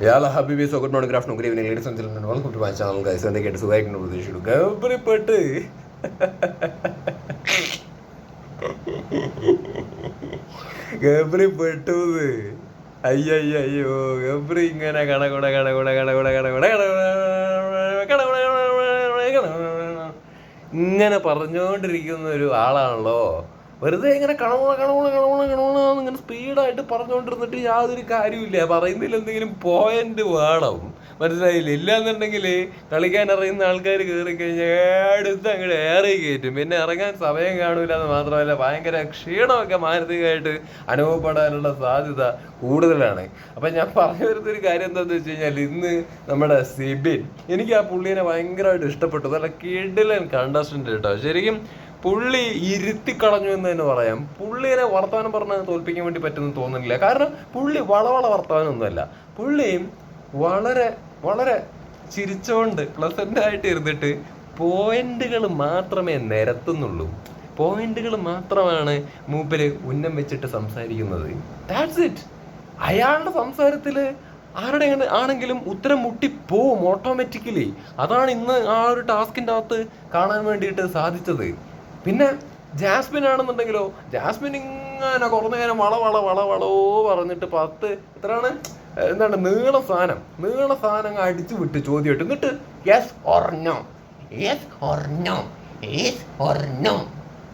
യാല ഹബീബി so good morning graft good evening ladies to my channel guys എന്തൊക്കെയായിട്ട് സുഖമായിട്ട് പ്രതീക്ഷിക്കുന്നു ഗബ്രിപ്പെട്ട് ഗബ്രി പെട്ടു അയ്യോ അയ്യോ ഗബ്രി ഇങ്ങനെ കടകുട കടകുട കടകുട കടകുട ഇങ്ങനെ പറഞ്ഞുകൊണ്ടിരിക്കുന്ന ഒരു ആളാണല്ലോ വെറുതെ ഇങ്ങനെ കണവണ കണവണ കണവണ കണവണ ഇങ്ങനെ സ്പീഡായിട്ട് പറഞ്ഞുകൊണ്ടിരുന്നിട്ട് യാതൊരു കാര്യമില്ല പറയുന്നതിൽ എന്തെങ്കിലും പോയിന്റ് വേണം. മനസ്സിലായില്ല? ഇല്ലാന്നുണ്ടെങ്കിൽ കളിക്കാൻ അറിയുന്ന ആൾക്കാർ കയറി കഴിഞ്ഞാൽ അടുത്ത് അങ്ങോട്ട് ഏറെ കയറ്റും. പിന്നെ ഇറങ്ങാൻ സമയം കാണൂല എന്ന് മാത്രമല്ല ഭയങ്കര ക്ഷീണമൊക്കെ മാനസികമായിട്ട് അനുഭവപ്പെടാനുള്ള സാധ്യത കൂടുതലാണ്. അപ്പം ഞാൻ പറഞ്ഞു വരുന്നൊരു കാര്യം എന്താണെന്ന് വെച്ച് കഴിഞ്ഞാൽ ഇന്ന് നമ്മുടെ സിബിൻ എനിക്ക് ആ പുള്ളീനെ ഭയങ്കരമായിട്ട് ഇഷ്ടപ്പെട്ടു. നല്ല കിടിലൻ കണ്ടസ്റ്റന്റ് കേട്ടോ. ശരിക്കും പുള്ളി ഇരുത്തി കളഞ്ഞു എന്ന് തന്നെ പറയാം. പുള്ളിനെ വർത്തമാനം പറഞ്ഞ് തോൽപ്പിക്കാൻ വേണ്ടി പറ്റുമെന്ന് തോന്നുന്നില്ല. കാരണം പുള്ളി വളവള വർത്തമാനമൊന്നുമല്ല. പുള്ളിയും വളരെ വളരെ ചിരിച്ചുകൊണ്ട് പ്ലസന്റ് ആയിട്ട് ഇരുന്നിട്ട് പോയിന്റുകൾ മാത്രമേ നിരത്തുന്നുള്ളൂ. പോയിന്റുകൾ മാത്രമാണ് മൂപ്പര് ഉന്നം വെച്ചിട്ട് സംസാരിക്കുന്നത്. ദാറ്റ്സ് ഇറ്റ് അയാളുടെ സംസാരത്തിൽ ആരുടെ ആണെങ്കിലും ഉത്തരം മുട്ടി മുട്ടിപ്പോവും ഓട്ടോമാറ്റിക്കലി അതാണ് ഇന്ന് ആ ഒരു ടാസ്കിന്റെ അകത്ത് കാണാൻ വേണ്ടിയിട്ട് സാധിച്ചത്. പിന്നെ ജാസ്മിൻ ആണെന്നുണ്ടെങ്കിലോ ജാസ്മിൻ ഇങ്ങനെ കുറഞ്ഞ നേരം വള വള വള വളോ പറഞ്ഞിട്ട് പത്ത് എത്രയാണ്? എന്താണ് നീള സാധനം നീള സാധനം അടിച്ചു വിട്ട് ചോദ്യമായിട്ട് എന്നിട്ട് yes or no yes or no yes or no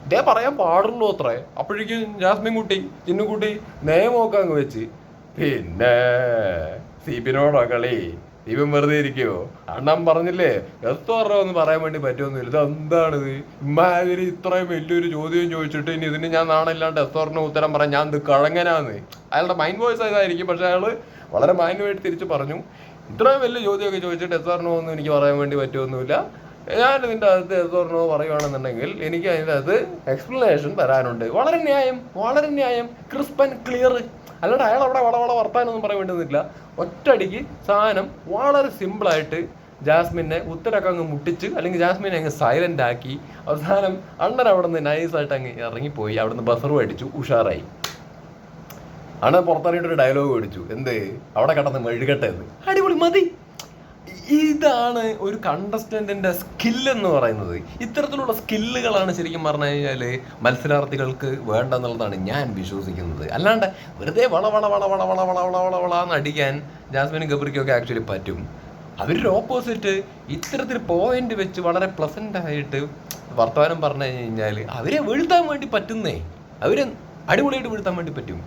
ഇതേ പറയാൻ പാടുള്ളൂ അത്രേ. അപ്പോഴേക്കും ജാസ്മിൻ കുട്ടി ചിന്നുകുട്ടി നേ അങ്ങ് വെച്ച് പിന്നെ സീപ്പിനോടോ കളി ദീപം വെറുതെ ഇരിക്കുവോ? അണ്ണൻ പറഞ്ഞില്ലേ എത്തോറോ എന്ന് പറയാൻ വേണ്ടി പറ്റുമൊന്നുമില്ല ഇത് എന്താണിത് ഇമ്മാതിരി ഇത്രയും വലിയൊരു ചോദ്യം ചോദിച്ചിട്ട് ഇനി ഇതിന് ഞാൻ നാണില്ലാണ്ട് എത്തോറിന് ഉത്തരം പറയാൻ ഞാൻ ഇത് കഴങ്ങനാന്ന്. അയാളുടെ മൈൻഡ് വോയിസ് ഇതായിരിക്കും പക്ഷെ അയാൾ വളരെ മാന്യമായിട്ട് തിരിച്ചു പറഞ്ഞു. ഇത്രയും വലിയ ചോദ്യമൊക്കെ ചോദിച്ചിട്ട് എത്തോറിനോ ഒന്നും എനിക്ക് പറയാൻ വേണ്ടി പറ്റുമൊന്നുമില്ല ഞാൻ ഇതിന്റെ അകത്ത് എത്തോറിനോ പറയുകയാണെന്നുണ്ടെങ്കിൽ എനിക്ക് അതിന്റെ അകത്ത് എക്സ്പ്ലനേഷൻ തരാനുണ്ട്. വളരെ ന്യായം വളരെ ന്യായം. ക്രിസ്പ് ആൻഡ് ക്ലിയർ അല്ലാണ്ട് അയാൾ അവിടെ വള വള വർത്താനൊന്നും പറയാൻ വേണ്ടിയൊന്നുമില്ല ഒറ്റയടിക്ക് സാധനം വളരെ സിമ്പിളായിട്ട് ജാസ്മിനെ ഉത്തരൊക്കെ അങ്ങ് മുട്ടിച്ച് അല്ലെങ്കിൽ ജാസ്മിനെ അങ്ങ് സൈലന്റ് ആക്കി അവസാനം അണ്ണൻ അവിടെ നിന്ന് നൈസായിട്ട് അങ്ങ് ഇറങ്ങിപ്പോയി. അവിടെ നിന്ന് ബസറും അടിച്ചു ഉഷാറായി. അണ്ണൻ പുറത്തിറങ്ങിയിട്ടൊരു ഡയലോഗ് അടിച്ചു എന്ത്? അവിടെ കിടന്ന് മെഴുകട്ടെ എന്ന്. അടിപൊളി മതി. ഇതാണ് ഒരു കണ്ടസ്റ്റന്റിന്റെ സ്കില്ല് എന്ന് പറയുന്നത്. ഇത്തരത്തിലുള്ള സ്കില്ലുകളാണ് ശരിക്കും പറഞ്ഞു കഴിഞ്ഞാൽ മത്സരാർത്ഥികൾക്ക് വേണ്ടെന്നുള്ളതാണ് ഞാൻ വിശ്വസിക്കുന്നത്. അല്ലാണ്ട് വെറുതെ വള വള വള വള വള വള വള വള വള എന്ന് അടിക്കാൻ ജാസ്മിനും ഗബ്രിക്കൊക്കെ ആക്ച്വലി പറ്റും. അവരുടെ ഓപ്പോസിറ്റ് ഇത്തരത്തിൽ പോയിന്റ് വെച്ച് വളരെ പ്ലസന്റ് ആയിട്ട് വർത്തമാനം പറഞ്ഞു കഴിഞ്ഞാൽ അവരെ വീഴ്ത്താൻ വേണ്ടി പറ്റുന്നേ. അവരെ അടിപൊളിയായിട്ട് വീഴ്ത്താൻ വേണ്ടി പറ്റും.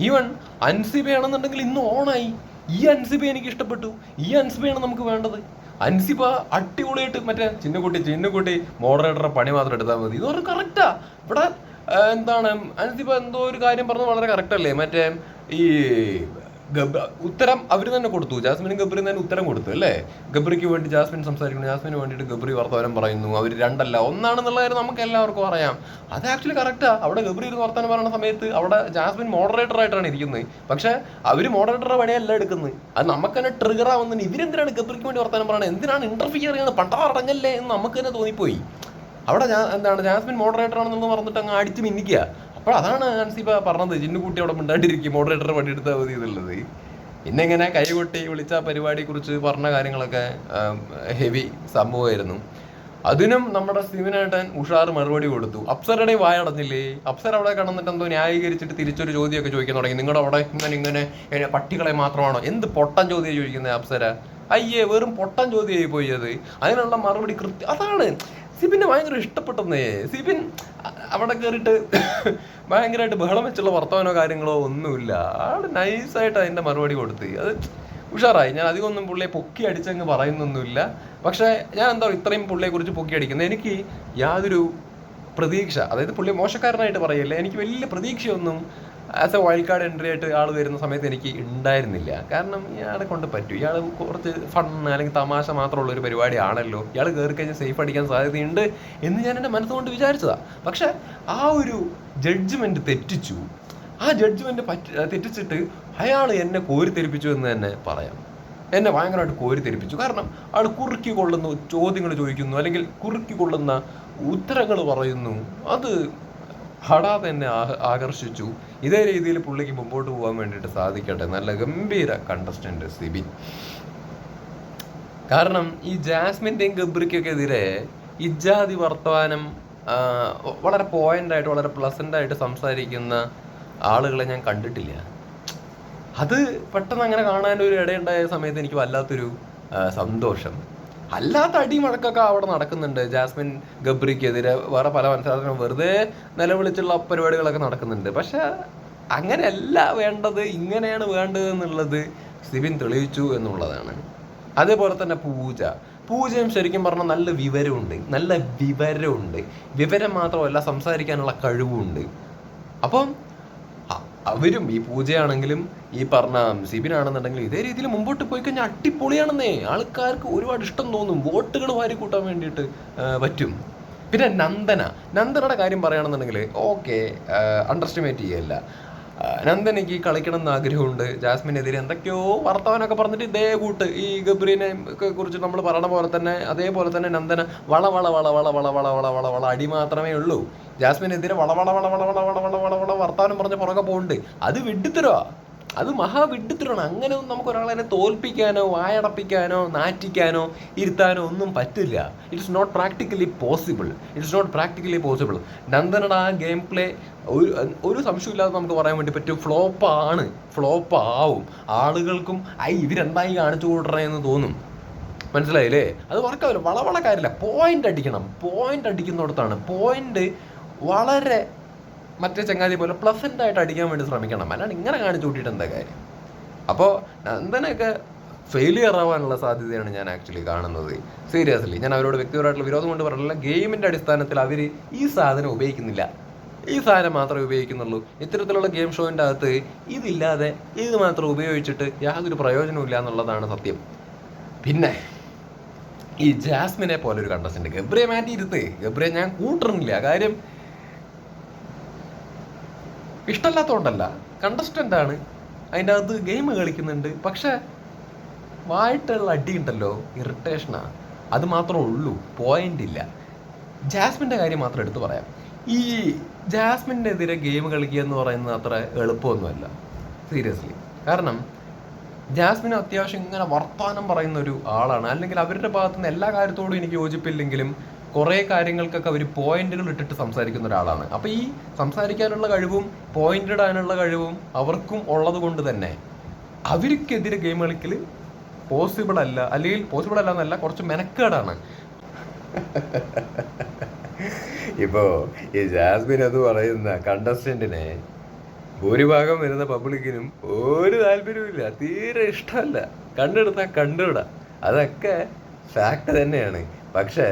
ഈവൻ അൻസിബയാണെന്നുണ്ടെങ്കിൽ ഇന്ന് ഓണായി ഈ അൻസിബ എനിക്ക് ഇഷ്ടപ്പെട്ടു ഈ അൻസിബയാണ് നമുക്ക് വേണ്ടത്. അൻസിബ അടിപൊളിയായിട്ട് മറ്റേ ചിന്നക്കുട്ടി ചിന്നക്കുട്ടി മോഡറേറ്ററെ പണി മാത്രം എടുത്താൽ മതി. ഇത് പറഞ്ഞാൽ കറക്റ്റാ ഇവിടെ എന്താണ്? അൻസിബ എന്തോ ഒരു കാര്യം പറഞ്ഞത് വളരെ കറക്റ്റ് അല്ലേ? മറ്റേ ഈ ഗബ ഉത്തരം അവർ തന്നെ കൊടുത്തു. ജാസ്മിനും ഗബ്രിയും തന്നെ ഉത്തരം കൊടുത്തു അല്ലേ? ഗബ്രിക്ക് വേണ്ടി ജാസ്മിൻ സംസാരിക്കുന്നു. ജാസ്മിന് വേണ്ടിയിട്ട് ഗബ്രി വർത്തമാനം പറയുന്നു. അവർ രണ്ടല്ല. ഒന്നാണെന്നുള്ള കാര്യം നമുക്ക് എല്ലാവർക്കും അറിയാം. അത് ആക്ച്വലി കറക്റ്റാ അവിടെ ഗബ്രി ഇരുന്ന് വർത്തമാനം പറയുന്ന സമയത്ത് അവിടെ ജാസ്മിൻ മോഡറേറ്റർ ആയിട്ടാണ് ഇരിക്കുന്നത്. പക്ഷെ അവർ മോഡറേറ്ററുടെ പണിയല്ല എടുക്കുന്നത്. അത് നമുക്ക് തന്നെ ട്രിഗർ ആവുന്നതിന് ഇവരെന്തിനാണ് ഗബ്രിക്ക് വേണ്ടി വർത്തമാനം പറയുന്നത്? എന്തിനാണ് ഇന്റർഫിയർ ചെയ്യുന്നത്? പണ്ടാ അടങ്ങല്ലേ എന്ന് നമുക്ക് തന്നെ തോന്നിപ്പോയി. അവിടെ എന്താണ്? ജാസ്മിൻ മോഡറേറ്റർ ആണെന്നുള്ളത് പറഞ്ഞിട്ട് അങ്ങ് അടിച്ച് മിന്നിക്കുക. അപ്പോൾ അതാണ് അൻസിബ പറഞ്ഞത് ചിന്നുകുട്ടി അവിടെ മിണ്ടാണ്ടിരിക്കും മോഡറേറ്റർ പണി എടുത്താൽ മതി എന്നുള്ളത്. പിന്നെ ഇങ്ങനെ കൈകൊട്ടി വിളിച്ച പരിപാടിയെ കുറിച്ച് പറഞ്ഞ കാര്യങ്ങളൊക്കെ ഹെവി സംഭവമായിരുന്നു. അതിനും നമ്മുടെ സിമിനേട്ടൻ ഉഷാർ മറുപടി കൊടുത്തു. അപ്സരയുടെ വായടഞ്ഞില്ലേ അപ്സര അവിടെ കടന്നിട്ട് എന്തോ ന്യായീകരിച്ചിട്ട് തിരിച്ചൊരു ചോദ്യമൊക്കെ ചോദിക്കാൻ തുടങ്ങി. നിങ്ങളുടെ അവിടെ ഇങ്ങനെ ഇങ്ങനെ പട്ടികളെ മാത്രമാണോ? എന്ത് പൊട്ടൻ ചോദ്യം ചോദിക്കുന്നത് അപ്സര? അയ്യേ വെറും പൊട്ടൻ ചോദ്യമായി പോയി അത്. അതിനുള്ള മറുപടി കൃത്യം അതാണ്. സിബിനെ ഭയങ്കര ഇഷ്ടപ്പെട്ടെന്നേ. സിബിൻ അവിടെ കയറിയിട്ട് ഭയങ്കരമായിട്ട് ബഹളം വെച്ചുള്ള വർത്തമാനോ കാര്യങ്ങളോ ഒന്നുമില്ല. ആൾ നൈസായിട്ട് അതിന്റെ മറുപടി കൊടുത്ത്. അത് ഉഷാറായി. ഞാൻ അധികം ഒന്നും പുള്ളിയെ പൊക്കി അടിച്ചങ്ങ് പറയുന്നൊന്നുമില്ല. പക്ഷേ ഞാൻ എന്താ ഇത്രയും പുള്ളിയെ കുറിച്ച് പൊക്കി അടിക്കുന്നത് എനിക്ക് യാതൊരു പ്രതീക്ഷ. അതായത് പുള്ളി മോശക്കാരനായിട്ട് പറയല്ലേ. എനിക്ക് വലിയ പ്രതീക്ഷയൊന്നും as a wild card entry ആയിട്ട് ആൾ വരുന്ന സമയത്ത് എനിക്ക് ഉണ്ടായിരുന്നില്ല കാരണം ഇയാളെ കൊണ്ട് പറ്റും. ഇയാൾ കുറച്ച് ഫൺ അല്ലെങ്കിൽ തമാശ മാത്രമുള്ള ഒരു പരിപാടി ആണല്ലോ ഇയാൾ കയറി കഴിഞ്ഞാൽ സേഫ് അടിക്കാൻ സാധ്യതയുണ്ട് എന്ന് ഞാൻ എന്റെ മനസ്സുകൊണ്ട് വിചാരിച്ചതാ. പക്ഷേ ആ ഒരു ജഡ്ജ്മെന്റ് തെറ്റിച്ചു. ആ ജഡ്ജ്മെന്റ് പറ്റി തെറ്റിച്ചിട്ട് അയാൾ എന്നെ കോരിത്തെരിപ്പിച്ചു എന്ന് തന്നെ പറയാം. എന്നെ ഭയങ്കരമായിട്ട് കോരിത്തെരിപ്പിച്ചു കാരണം ആൾ കുറുക്കി കൊള്ളുന്ന ചോദ്യങ്ങൾ ചോദിക്കുന്നു അല്ലെങ്കിൽ കുറുക്കി കൊള്ളുന്ന ഉത്തരങ്ങൾ പറയുന്നു. അത് ഹടാതെ എന്നെ ആകർഷിച്ചു. ഇതേ രീതിയിൽ പുള്ളിക്ക് മുമ്പോട്ട് പോകാൻ വേണ്ടിയിട്ട് സാധിക്കട്ടെ. നല്ല ഗംഭീര കണ്ടസ്റ്റന്റ് സിബിൻ കാരണം ഈ ജാസ്മിന്റെയും ഗബ്രിക്കൊക്കെ ഇജാതി വർത്തമാനം വളരെ പോയിന്റായിട്ട് വളരെ പ്ലസന്റായിട്ട് സംസാരിക്കുന്ന ആളുകളെ ഞാൻ കണ്ടിട്ടില്ല. അത് പെട്ടെന്ന് അങ്ങനെ കാണാൻ ഒരു ഇടയുണ്ടായ സമയത്ത് എനിക്ക് വല്ലാത്തൊരു സന്തോഷം. അല്ലാത്ത അടിമഴക്കൊക്കെ അവിടെ നടക്കുന്നുണ്ട്. ജാസ്മിൻ ഗബ്രിക്കെതിരെ വേറെ പല മത്സരത്തിനും വെറുതെ നിലവിളിച്ചുള്ള പരിപാടികളൊക്കെ നടക്കുന്നുണ്ട്. പക്ഷെ അങ്ങനെയല്ല വേണ്ടത് ഇങ്ങനെയാണ് വേണ്ടത് എന്നുള്ളത് സിബിൻ തെളിയിച്ചു എന്നുള്ളതാണ്. അതേപോലെ തന്നെ പൂജ. പൂജയും ശരിക്കും പറഞ്ഞാൽ നല്ല വിവരമുണ്ട്. നല്ല വിവരമുണ്ട്. വിവരം മാത്രമല്ല സംസാരിക്കാനുള്ള കഴിവുണ്ട്. അപ്പം അവരും ഈ പൂജയാണെങ്കിലും ഈ പറഞ്ഞ സിബിനാണെന്നുണ്ടെങ്കിലും ഇതേ രീതിയിൽ മുമ്പോട്ട് പോയി കഴിഞ്ഞാൽ അടിപൊളിയാണെന്നേ ആൾക്കാർക്ക് ഒരുപാട് ഇഷ്ടം തോന്നും വോട്ടുകൾ വാരി കൂട്ടാൻ വേണ്ടിയിട്ട് പറ്റും പിന്നെ നന്ദന നന്ദനയുടെ കാര്യം പറയുകയാണെന്നുണ്ടെങ്കിൽ ഓക്കെ അണ്ടർസ്റ്റിമേറ്റ് ചെയ്യല്ല നന്ദനയ്ക്ക് കളിക്കണം എന്ന് ആഗ്രഹമുണ്ട് ജാസ്മിനെതിരെ എന്തൊക്കെയോ വർത്തമാനമൊക്കെ പറഞ്ഞിട്ട് ഇതേ കൂട്ട് ഈ ഗബ്രീനെ കുറിച്ച് നമ്മൾ പറയണ പോലെ തന്നെ അതേപോലെ തന്നെ നന്ദന വള വള വള വള വള വള വള വള വള അടി മാത്രമേ ഉള്ളൂ ജാസ്മിനെതിരെ വള വള വള വള വള വള വള വള വർത്തമാനം പറഞ്ഞ് പുറകെ പോകുന്നുണ്ട് അത് വിഡ്ഢിത്തരവാ. അത് മഹാവിഡ്ഢിത്തരമാണ് അങ്ങനെ ഒന്നും നമുക്ക് ഒരാളെ തോൽപ്പിക്കാനോ വായടപ്പിക്കാനോ നാറ്റിക്കാനോ ഇരുത്താനോ ഒന്നും പറ്റില്ല. It's not practically possible it's not practically possible നന്ദനയുടെ ആ ഗെയിം പ്ലേ ഒരു ഒരു സംശയമില്ലാതെ നമുക്ക് പറയാൻ വേണ്ടി പറ്റും. ഫ്ലോപ്പാണ് ആണ്. ഫ്ലോപ്പ് ആവും. ആളുകൾക്കും ഐ ഇവരെന്തായി കാണിച്ചു കൂട്ടണേ എന്ന് തോന്നും. മനസ്സിലായില്ലേ? അത് വർക്കാവില്ല വളവള കാര്യമില്ല. പോയിന്റ് അടിക്കണം. പോയിന്റ് അടിക്കുന്നിടത്താണ്. പോയിന്റ് വളരെ മറ്റേ ചങ്ങാതി പോലെ പ്ലസന്റ് ആയിട്ട് അടിക്കാൻ വേണ്ടി ശ്രമിക്കണം. അല്ലാണ്ട് ഇങ്ങനെ കാണിച്ചു കൂട്ടിയിട്ട് എന്താ കാര്യം? അപ്പോൾ നന്ദനൊക്കെ ഫെയിലിയർ ആവാനുള്ള സാധ്യതയാണ് ഞാൻ ആക്ച്വലി കാണുന്നത്. സീരിയസ്ലി ഞാൻ അവരോട് വ്യക്തിപരമായിട്ടുള്ള വിരോധം കൊണ്ട് പറഞ്ഞില്ല ഗെയിമിന്റെ അടിസ്ഥാനത്തിൽ അവർ ഈ സാധനം ഉപയോഗിക്കുന്നില്ല. ഈ സാധനം മാത്രമേ ഉപയോഗിക്കുന്നുള്ളൂ. ഇത്തരത്തിലുള്ള ഗെയിം ഷോയിന്റെ അകത്ത് ഇതില്ലാതെ ഇത് മാത്രം ഉപയോഗിച്ചിട്ട് യാതൊരു പ്രയോജനവും ഇല്ല എന്നുള്ളതാണ് സത്യം. പിന്നെ ഈ ജാസ്മിനെ പോലെ ഒരു കണ്ടസ്റ്റന്റ് ഗബ്രിയെ മാറ്റി ഇരുത്ത് ഗബ്രിയെ ഞാൻ കൂട്ടുന്നില്ല കാര്യം ഇഷ്ടമല്ലാത്തതുകൊണ്ടല്ല കണ്ടസ്റ്റന്റ് ആണ്. അതിന്റെ അകത്ത് ഗെയിം കളിക്കുന്നുണ്ട്. പക്ഷെ വായിട്ടുള്ള അടി ഉണ്ടല്ലോ ഇറിറ്റേഷനാണ് അത് മാത്രമേ ഉള്ളൂ. പോയിന്റ് ഇല്ല. ജാസ്മിന്റെ കാര്യം മാത്രം എടുത്തു പറയാം. ഈ ജാസ്മിനെതിരെ ഗെയിം കളിക്കുക എന്ന് പറയുന്നത് അത്ര എളുപ്പമൊന്നുമല്ല. സീരിയസ്ലി കാരണം ജാസ്മിൻ അത്യാവശ്യം ഇങ്ങനെ വർത്തമാനം പറയുന്ന ഒരു ആളാണ്. അല്ലെങ്കിൽ അവരുടെ ഭാഗത്തുനിന്ന് എല്ലാ കാര്യത്തോടും എനിക്ക് യോജിപ്പില്ലെങ്കിലും കുറേ കാര്യങ്ങൾക്കൊക്കെ അവർ പോയിന്റുകൾ ഇട്ടിട്ട് സംസാരിക്കുന്ന ഒരാളാണ്. അപ്പോൾ ഈ സംസാരിക്കാനുള്ള കഴിവും പോയിന്റ് ഇടാനുള്ള കഴിവും അവർക്കും ഉള്ളത് കൊണ്ട് തന്നെ അവർക്കെതിരെ ഗെയിം കളിക്കൽ പോസിബിൾ അല്ല. അല്ലെങ്കിൽ പോസിബിൾ അല്ല എന്നല്ല കുറച്ച് മെനക്കേടാണ്. ഇപ്പോ ഈ ജാസ്മിൻ അത് പറയുന്ന കണ്ടസ്റ്റന്റിനെ ഭൂരിഭാഗം വരുന്ന പബ്ലിക്കിനും ഒരു താല്പര്യവുമില്ല തീരെ ഇഷ്ടമല്ല. കണ്ടെടുത്താൽ കണ്ടുവിടാം അതൊക്കെ ഫാക്ട് തന്നെയാണ്. പക്ഷേ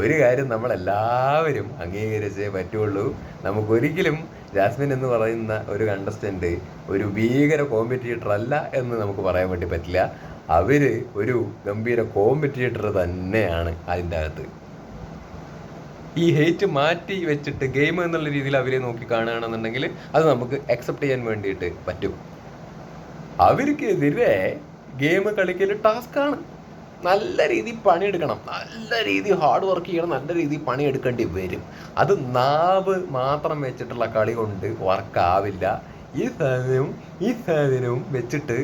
ഒരു കാര്യം നമ്മളെല്ലാവരും അംഗീകരിച്ചേ പറ്റുള്ളൂ. നമുക്കൊരിക്കലും ജാസ്മിൻ എന്ന് പറയുന്ന ഒരു കണ്ടസ്റ്റന്റ് ഒരു ഭീകര കോമ്പറ്റീറ്റർ അല്ല എന്ന് നമുക്ക് പറയാൻ വേണ്ടി പറ്റില്ല. അവർ ഒരു ഗംഭീര കോമ്പറ്റീറ്റർ തന്നെയാണ് അതിന്റെ അകത്ത്. ഈ ഹേറ്റ് മാറ്റി വെച്ചിട്ട് ഗെയിം എന്നുള്ള രീതിയിൽ അവരെ നോക്കി കാണുകയാണെന്നുണ്ടെങ്കിൽ അത് നമുക്ക് അക്സെപ്റ്റ് ചെയ്യാൻ വേണ്ടിയിട്ട് പറ്റും. അവർക്കെതിരെ ഗെയിം കളിക്കൽ ടാസ്ക്കാണ് നല്ല രീതിയിൽ പണിയെടുക്കണം. നല്ല രീതിയിൽ ഹാർഡ് വർക്ക് ചെയ്യണം. നല്ല രീതിയിൽ പണിയെടുക്കേണ്ടി വരും. അത് നാവ് മാത്രം വെച്ചിട്ടുള്ള കളി കൊണ്ട് വർക്ക് ആവില്ല. ഈ സാധനവും ഈ സാധനവും വെച്ചിട്ട്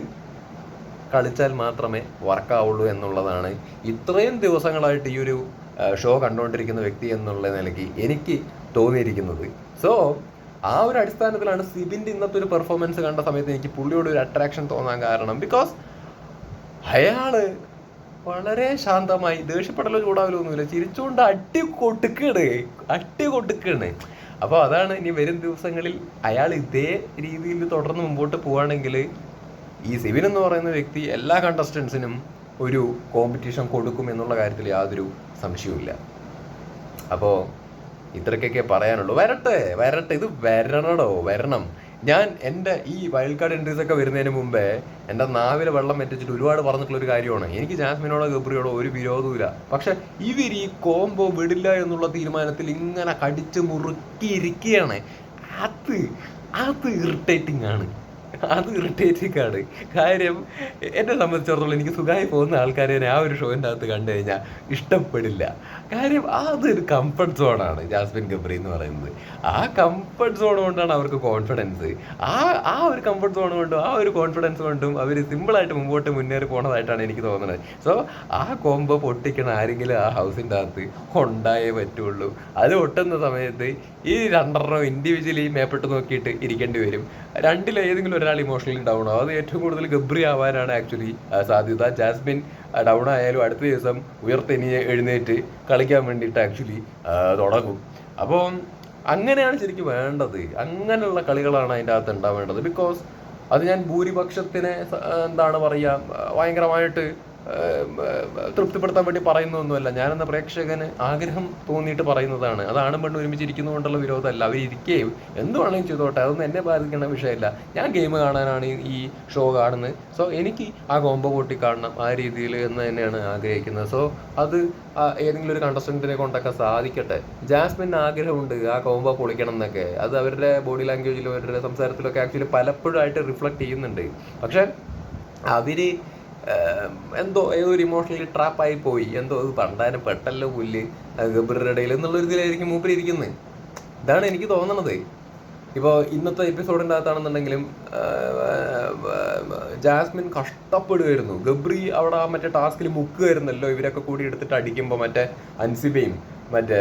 കളിച്ചാൽ മാത്രമേ വർക്കാവുള്ളൂ എന്നുള്ളതാണ് ഇത്രയും ദിവസങ്ങളായിട്ട് ഈ ഒരു ഷോ കണ്ടുകൊണ്ടിരിക്കുന്ന വ്യക്തി എന്നുള്ള നിലയ്ക്ക് എനിക്ക് തോന്നിയിരിക്കുന്നത്. സോ ആ ഒരു അടിസ്ഥാനത്തിലാണ് സിബിന്റെ ഇന്നത്തെ ഒരു പെർഫോമൻസ് കണ്ട സമയത്ത് എനിക്ക് പുള്ളിയോട് ഒരു അട്രാക്ഷൻ തോന്നാൻ കാരണം ബിക്കോസ് അയാൾ വളരെ ശാന്തമായി ദേഷ്യപ്പെടലോ ചൂടാവലോ ഒന്നുമില്ല ചിരിച്ചുകൊണ്ട് അട്ടി കൊട്ടുക്കാണ് അട്ടി കൊട്ടുക്കാണ് അപ്പോൾ അതാണ് ഇനി വരും ദിവസങ്ങളിൽ അയാൾ ഇതേ രീതിയിൽ തുടർന്ന് മുമ്പോട്ട് പോവുകയാണെങ്കിൽ ഈ സിവിൻ എന്ന് പറയുന്ന വ്യക്തി എല്ലാ കണ്ടസ്റ്റൻസിനും ഒരു കോമ്പറ്റീഷൻ കൊടുക്കും എന്നുള്ള കാര്യത്തിൽ യാതൊരു സംശയവുമില്ല. അപ്പോൾ ഇത്രയ്ക്കൊക്കെ പറയാനുള്ളൂ. വരട്ടെ വരട്ടെ. ഇത് വരണടോ വരണം. ഞാൻ എന്റെ ഈ വൈൽഡ് കാർഡ് എൻട്രീസ് ഒക്കെ വരുന്നതിന് മുമ്പേ എന്റെ നാവിൽ വെള്ളം വെറ്റിച്ചിട്ട് ഒരുപാട് പറഞ്ഞിട്ടുള്ള ഒരു കാര്യമാണ്. എനിക്ക് ജാസ്മിനോടോ ഗബ്രിയോടോ ഒരു വിരോധവുമില്ല. പക്ഷെ ഇവർ ഈ കോംബോ വിടില്ല എന്നുള്ള തീരുമാനത്തിൽ ഇങ്ങനെ കടിച്ച് മുറുക്കിയിരിക്കുകയാണ്. അത് അത് ഇറിറ്റേറ്റിംഗ് ആണ്. അത് ഇറിറ്റേറ്റിംഗ് ആണ്. കാര്യം എന്നെ സംബന്ധിച്ചിടത്തോളം എനിക്ക് സുഖമായി പോകുന്ന ആൾക്കാരെ ആ ഒരു ഷോയിന്റെ അകത്ത് കണ്ടു കഴിഞ്ഞാൽ ഇഷ്ടപ്പെടില്ല. കാര്യം അതൊരു കംഫർട്ട് സോണാണ് ജാസ്മിൻ ഗബ്രി എന്ന് പറയുന്നത്. ആ കംഫർട്ട് സോൺ കൊണ്ടാണ് അവർക്ക് കോൺഫിഡൻസ് ആ ആ ഒരു കംഫർട്ട് സോൺ കൊണ്ടും ആ ഒരു കോൺഫിഡൻസ് കൊണ്ടും അവർ സിമ്പിളായിട്ട് മുമ്പോട്ട് മുന്നേറി പോണതായിട്ടാണ് എനിക്ക് തോന്നുന്നത്. സോ ആ കോംബോ പൊട്ടിക്കണ ആരെങ്കിലും ആ ഹൗസിന്റെ അകത്ത് ഉണ്ടായേ പറ്റുള്ളൂ. അത് ഒട്ടുന്ന സമയത്ത് ഈ രണ്ടെണ്ണം ഇൻഡിവിജ്വലി മേപ്പെട്ട് നോക്കിയിട്ട് ഇരിക്കേണ്ടി വരും. രണ്ടിൽ ഏതെങ്കിലും ഒരാൾ ഇമോഷണലി ഡൗൺ ആവും. അത് ഏറ്റവും കൂടുതൽ ഗബ്രി ആവാനാണ് ആക്ച്വലി സാധ്യത. ജാസ്മിൻ ഡൗൺ ആയാലും അടുത്ത ദിവസം ഉയർത്തെനി എഴുന്നേറ്റ് കളിക്കാൻ വേണ്ടിയിട്ട് ആക്ച്വലി തുടങ്ങും. അപ്പോൾ അങ്ങനെയാണ് ശരിക്കും വേണ്ടത്. അങ്ങനെയുള്ള കളികളാണ് അതിന്റെ അകത്ത് ഉണ്ടാവേണ്ടത്. ബിക്കോസ് അത് ഞാൻ ഭൂരിപക്ഷത്തിനെ എന്താണ് പറയുക ഭയങ്കരമായിട്ട് തൃപ്തിപ്പെടുത്താൻ വേണ്ടി പറയുന്നതൊന്നുമല്ല. ഞാനെന്ന പ്രേക്ഷകന് ആഗ്രഹം തോന്നിയിട്ട് പറയുന്നതാണ്. അതാണ് പെണ്ണ് ഒരുമിച്ചിരിക്കുന്നതുകൊണ്ടുള്ള വിരോധമല്ല. അവർ ഇരിക്കുകയും എന്ത് വേണമെങ്കിലും ചെയ്തോട്ടെ. അതൊന്നും എന്നെ ബാധിക്കേണ്ട വിഷയമല്ല. ഞാൻ ഗെയിം കാണാനാണ് ഈ- ഷോ കാണുന്നത്. സോ എനിക്ക് ആ കോംബോ കൂട്ടി കാണണം ആ രീതിയിൽ എന്ന് തന്നെയാണ് ആഗ്രഹിക്കുന്നത്. സോ അത് ഏതെങ്കിലും ഒരു കണ്ടസ്റ്റന്റിനെ കൊണ്ടൊക്കെ സാധിക്കട്ടെ. ജാസ്മിന് ആഗ്രഹമുണ്ട് ആ കോംബോ പൊളിക്കണം എന്നൊക്കെ. അത് അവരുടെ ബോഡി ലാംഗ്വേജിലും അവരുടെ സംസാരത്തിലൊക്കെ ആക്ച്വലി പലപ്പോഴും ആയിട്ട് റിഫ്ലക്റ്റ് ചെയ്യുന്നുണ്ട്. പക്ഷെ അവർ എന്തോ ഏതോ ഒരു ഇമോഷണലി ട്രാപ്പായി പോയി. എന്തോ അത് പണ്ടാനും പെട്ടല്ലോ പുല്ല്. ഗബ്രിയുടെ ഇടയിൽ എന്നുള്ള ഒരു ഇതിലായിരിക്കും മൂപ്പര് ഇരിക്കുന്നത് ഇതാണ് എനിക്ക് തോന്നണത്. ഇപ്പോൾ ഇന്നത്തെ എപ്പിസോഡിന്റെ അകത്താണെന്നുണ്ടെങ്കിലും ജാസ്മിൻ കഷ്ടപ്പെടുമായിരുന്നു ഗബ്രി അവിടെ ആ മറ്റേ ടാസ്കിൽ മുക്കുമായിരുന്നല്ലോ ഇവരൊക്കെ കൂടി എടുത്തിട്ട് അടിക്കുമ്പോൾ മറ്റേ അൻസിബയും മറ്റേ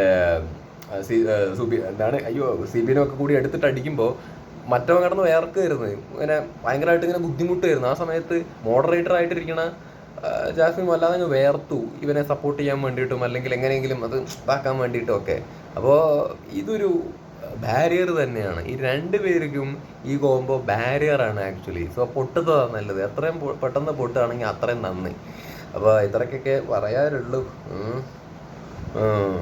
എന്താണ്? അയ്യോ സിബിനും ഒക്കെ കൂടി എടുത്തിട്ട് അടിക്കുമ്പോൾ മറ്റവൻ കിടന്ന് വേർക്കുമായിരുന്നു ഇങ്ങനെ ഭയങ്കരമായിട്ട് ഇങ്ങനെ ബുദ്ധിമുട്ടായിരുന്നു. ആ സമയത്ത് മോഡറേറ്റർ ആയിട്ടിരിക്കണ ആ, ജാസ്മിൻ വല്ലാതെ അങ്ങ് വേർത്തു ഇവനെ സപ്പോർട്ട് ചെയ്യാൻ വേണ്ടിയിട്ടും അല്ലെങ്കിൽ എങ്ങനെയെങ്കിലും അത് ഇതാക്കാൻ വേണ്ടിയിട്ടും ഒക്കെ അപ്പോൾ ഇതൊരു ബാരിയർ തന്നെയാണ്. ഈ രണ്ട് പേർക്കും ഈ കോമ്പോ ബാരിയർ ആണ് ആക്ച്വലി സോ പൊട്ടുന്നതാണ് നല്ലത്. എത്രയും പെട്ടെന്ന് പൊട്ടുകയാണെങ്കിൽ അത്രയും നന്ദി. അപ്പോൾ ഇത്രക്കൊക്കെ പറയാറുള്ളു ഉം. ഉം.